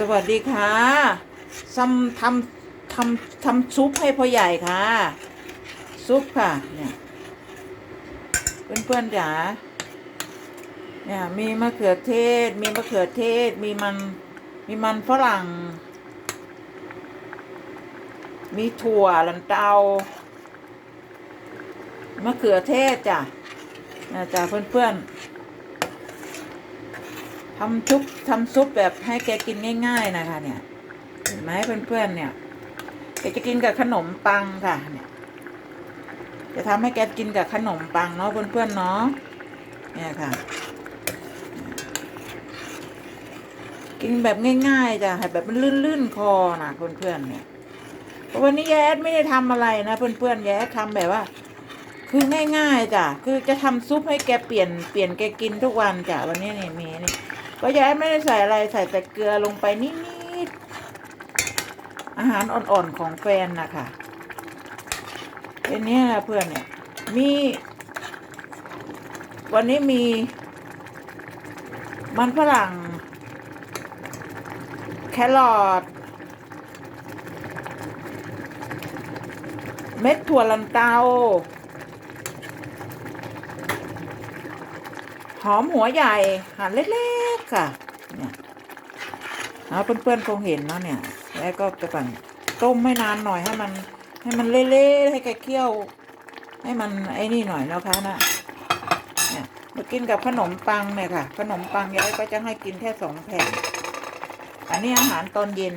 สวัสดีค่ะทำทำทำทำซุปให้พ่อใหญ่ค่ะ ซุปค่ะ เนี่ย เพื่อนๆจ๋าเนี่ย มีมะเขือเทศ มีมะเขือเทศ มีมัน มีมันฝรั่ง มีถั่วลันเตามะเขือเทศจ้ะนะจ้ะเพื่อนๆ ทำซุปทำซุปแบบให้แกกินง่าย ๆนะคะ เนี่ย เห็นไหมเพื่อนๆเนี่ยแกจะกินกับขนมปังค่ะ เนี่ย จะทำให้แกกินกับขนมปังเนาะเพื่อนๆเนาะเนี่ยค่ะ กินแบบง่ายๆจ้ะแบบมันลื่นๆคอนะเพื่อนๆเนี่ยวันนี้ยายแอดไม่ได้ทำอะไรนะเพื่อนๆยายแอดทำแบบว่า คือง่ายๆจ้ะคือจะทำซุปให้แกเปลี่ยนเปลี่ยนแกกินทุกวันจ้ะวันนี้นี่มีนี่ ก็ย้ายไม่ได้ใส่อะไรใส่แต่เกลือลงไปนิดๆอาหารอ่อนๆของแฟนนะคะเป็นนี้นะเพื่อนเนี่ยมี วันนี้มี มันฝรั่ง แครอทเม็ดถั่วลันเตา หอมหัวใหญ่หั่นเล็กๆค่ะเนี่ยเอาเพื่อนๆคงเห็นเนาะเนี่ย แล้วก็จะปั่นต้มไม่นานหน่อยให้มัน ให้มันเละๆให้แกเคี่ยว ให้มันไอ้นี่หน่อยนะคะนะเนี่ยมากินกับขนมปังเนี่ยค่ะ ขนมปังยายก็จะให้กินแค่สองแผ่นอันนี้อาหารตอนเย็น